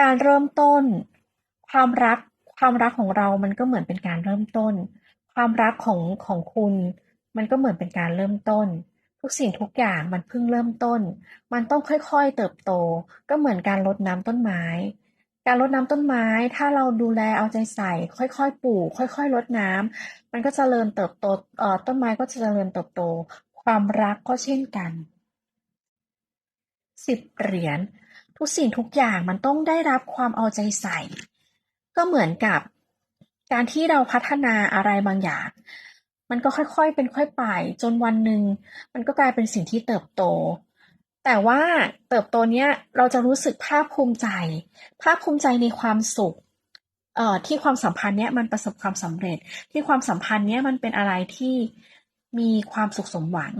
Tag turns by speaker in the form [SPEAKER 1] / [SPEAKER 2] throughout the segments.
[SPEAKER 1] การเริ่มต้น ความรัก ความรักของเรามันก็เหมือนเป็นการเริ่มต้น ความรักของของคุณ มันก็เหมือนเป็นการเริ่มต้น ทุกสิ่งทุกอย่างมันเพิ่งเริ่มต้น มันต้องค่อยๆเติบโต ก็เหมือนการรดน้ำต้นไม้ การรดน้ำต้นไม้ ถ้าเราดูแลเอาใจใส่ ค่อยๆปลูก ค่อย ๆ รดน้ำมันก็จเจริญเติบโตเอ่อต้นไม้ก็จะเจริญเติบโต ความรักก็เช่นกันสิบเหรียญ ทุกสิ่งทุกอย่างมันต้องได้รับความเอาใจใส่ ก็เหมือนกับ การที่เราพัฒนาอะไรบางอย่าง มันก็ค่อยๆเป็นค่อยไป จนวันหนึ่งมันก็กลายเป็นสิ่งที่เติบโต แต่ว่าเติบโตเนี้ยเราจะรู้สึกภาคภูมิใจ ภาคภูมิใจในความสุขเอ่อที่ความสัมพันธ์เนี้ยมันประสบความสำเร็จ ที่ความสัมพันธ์เนี้ยมันเป็นอะไรที่มีความสุขสมหวัง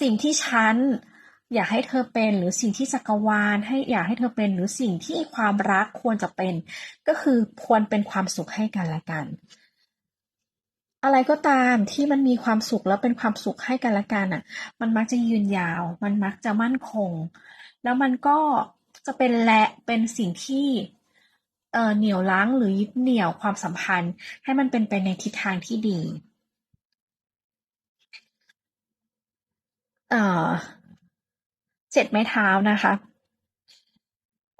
[SPEAKER 1] สิ่งที่ฉัน อยากให้เธอเป็นหรือสิ่งที่จักรวาลให้อยากให้เธอเป็นหรือสิ่งที่ความรักควรจะเป็น ก็คือควรเป็นความสุขให้กันและกัน อะไรก็ตามที่มันมีความสุขแล้วเป็นความสุขให้กันและกันอะ มันมักจะยืนยาว มันมักจะมั่นคง แล้วมันก็จะเป็นและเป็นสิ่งที่เอ่อเหนี่ยวรั้งหรือยึดเหนี่ยวความสัมพันธ์ ให้มันเป็นไปในทิศทางที่ดี เอ่อ เจ็ดไม้เท้านะคะ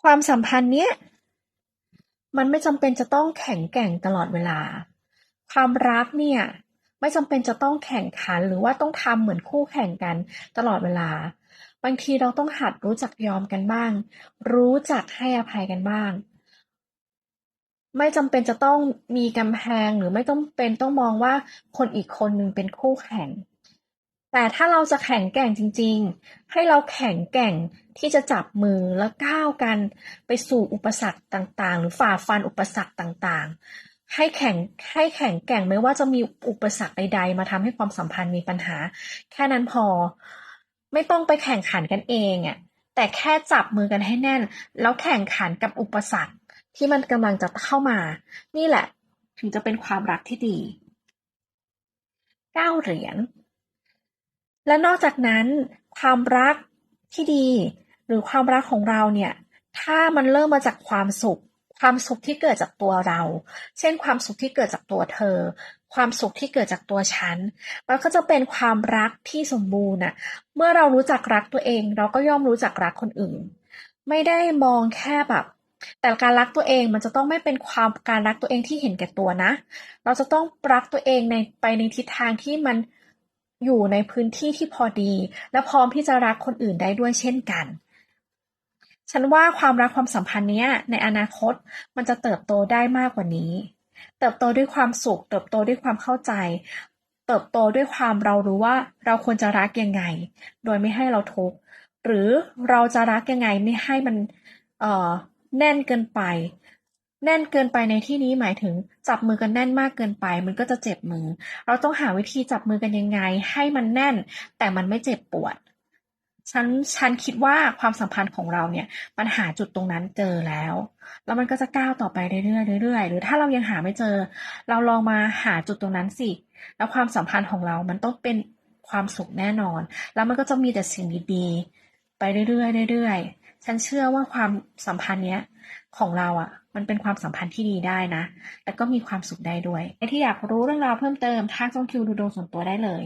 [SPEAKER 1] ความสัมพันธ์เนี้ยมันไม่จำเป็นจะต้องแข็งแกร่งตลอดเวลา ความรักเนี่ยไม่จำเป็นจะต้องแข่งขันหรือว่าต้องทำเหมือนคู่แข่งกันตลอดเวลา บางทีเราต้องหัดรู้จักยอมกันบ้าง รู้จักให้อภัยกันบ้าง ไม่จำเป็นจะต้องมีกำแพงหรือไม่ต้องเป็นต้องมองว่าคนอีกคนหนึ่งเป็นคู่แข่ง แต่ถ้าเราจะแข็งแกร่งจริง ๆ ให้เราแข็งแกร่งที่จะจับมือแล้วก้าวกันไปสู่อุปสรรคต่างๆ หรือฝ่าฟันอุปสรรคต่างๆ ให้แข็งให้แข็งแกร่งไม่ว่าจะมีอุปสรรคใด ๆ มาทำให้ความสัมพันธ์มีปัญหา แค่นั้นพอไม่ต้องไปแข่งขันกันเองอะแต่แค่จับมือกันให้แน่น แล้วแข่งขันกับอุปสรรคที่มันกำลังจะเข้ามา นี่แหละ ถึงจะเป็นความรักที่ดีเก้าเหรียญ และนอกจากนั้น ความรักที่ดี หรือความรักของเราเนี่ย ถ้ามันเริ่มมาจากความสุข ความสุขที่เกิดจากตัวเรา เช่น ความสุขที่เกิดจากตัวเธอ ความสุขที่เกิดจากตัวฉัน มันก็จะเป็นความรักที่สมบูรณ์น่ะเมื่อเรารู้จักรักตัวเอง เราก็ย่อมรู้จักรักคนอื่น ไม่ได้มองแค่แบบแต่การรักตัวเองมันจะต้องไม่เป็นความการรักตัวเองที่เห็นแก่ตัวนะ เราจะต้องรักตัวเองในไปในทิศทางที่มัน อยู่ในพื้นที่ที่พอดี และพร้อมที่จะรักคนอื่นได้ด้วยเช่นกัน ฉันว่าความรักความสัมพันธ์เนี้ย ในอนาคตมันจะเติบโตได้มากกว่านี้ เติบโตด้วยความสุข เติบโตด้วยความเข้าใจ เติบโตด้วยความเรารู้ว่าเราควรจะรักยังไง โดยไม่ให้เราทุกข์หรือเราจะรักยังไงไม่ให้มันเอ่อแน่นเกินไป แน่นเกินไปในที่นี้หมายถึงจับมือกันแน่นมากเกินไป มันก็จะเจ็บมือ เราต้องหาวิธีจับมือกันยังไง ให้มันแน่น แต่มันไม่เจ็บปวดฉันฉันคิดว่าความสัมพันธ์ของเราเนี่ยมันหาจุดตรงนั้นเจอแล้ว แล้วมันก็จะก้าวต่อไปเรื่อยๆเรื่อยๆหรือถ้าเรายังหาไม่เจอ เราลองมาหาจุดตรงนั้นสิ แล้วความสัมพันธ์ของเรามันต้องเป็นความสุขแน่นอน แล้วมันก็จะมีแต่สิ่งดีๆไปเรื่อยๆเรื่อยๆ ฉันเชื่อว่าความสัมพันธ์เนี้ยของเราอะมันเป็นความสัมพันธ์ที่ดีได้นะ แต่ก็มีความสุขได้ด้วยใครที่อยากรู้เรื่องราวเพิ่มเติมทักจองคิวดูดวงส่วนตัวได้เลย